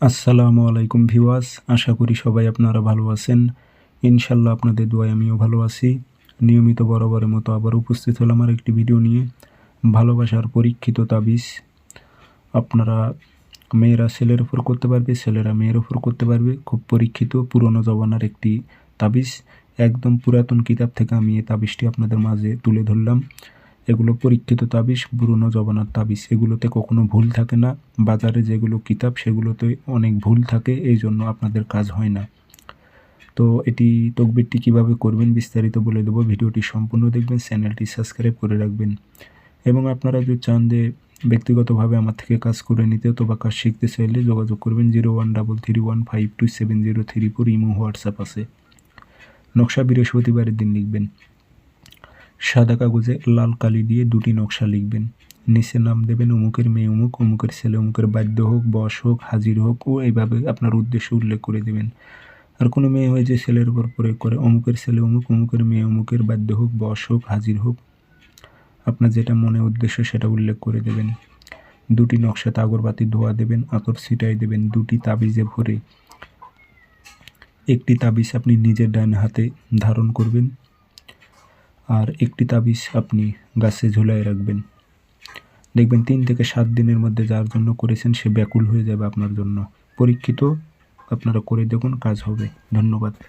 আসসালামু আলাইকুম ভিওয়াস আশা করি সবাই আপনারা ভালো আছেন। ইনশাল্লাহ আপনাদের দোয়ায় আমিও ভালো আছি। নিয়মিত বরাবরের মতো আবার উপস্থিত হলাম আমার একটি ভিডিও নিয়ে। ভালোবাসার পরীক্ষিত তাবিজ। আপনারা মেয়েরা ছেলের উপর করতে পারবে, ছেলেরা মেয়ের ওপর করতে পারবে। খুব পরীক্ষিত, পুরনো জমানার একটি তাবিজ। একদম পুরাতন কিতাব থেকে আমি এই তাবিজটি আপনাদের মাঝে তুলে ধরলাম। এগুলো পরীক্ষিত তাবিজ, পুরনো জমানার তাবিজ, এগুলোতে কখনো ভুল থাকে না। বাজারে যেগুলো কিতাব, সেগুলোতে অনেক ভুল থাকে এই জন্য আপনাদের কাজ হয় না। তো এটি তকবিরটি কীভাবে করবেন বিস্তারিত বলে দেবো। ভিডিওটি সম্পূর্ণ দেখবেন, চ্যানেলটি সাবস্ক্রাইব করে রাখবেন। এবং আপনারা যদি চান যে ব্যক্তিগতভাবে আমার থেকে কাজ করে নিতে অথবা কাজ শিখতে চাইলে যোগাযোগ করবেন zero one double three one five two seven zero three four imo WhatsApp আছে। নকশা বৃহস্পতিবারের দিন লিখবেন। সাদা কাগজে লাল কালি দিয়ে দুটি নকশা লিখবেন। নিচে নাম দেবেন অমুকের মেয়ে অমুক, অমুকের ছেলে, অমুকের বাদ্য হোক, বস হোক, হাজির হোক ও এইভাবে আপনার উদ্দেশ্য উল্লেখ করে দেবেন। আর কোনো মেয়ে হয়ে যে ছেলের উপর প্রয়োগ করে, অমুকের ছেলে অমুক, অমুকের মেয়ে অমুকের বাদ্য হোক, বস হোক, হাজির হোক, আপনার যেটা মনে উদ্দেশ্য সেটা উল্লেখ করে দেবেন। দুটি নকশাতে আগরবাতি ধোয়া দেবেন, আতর ছিটাই দেবেন, দুটি তাবিজে ভরে। একটি তাবিজ আপনি নিজের ডান হাতে ধারণ করবেন। আর একটি তাবিজ আপনি গাছে ঝুলাই রাখবেন। দেখবেন তিন থেকে সাত দিনের মধ্যে যার জন্য করেছেন, সে ব্যাকুল হয়ে যাবে আপনার জন্য। পরীক্ষিত আপনারা করে দেখুন, কাজ হবে। ধন্যবাদ।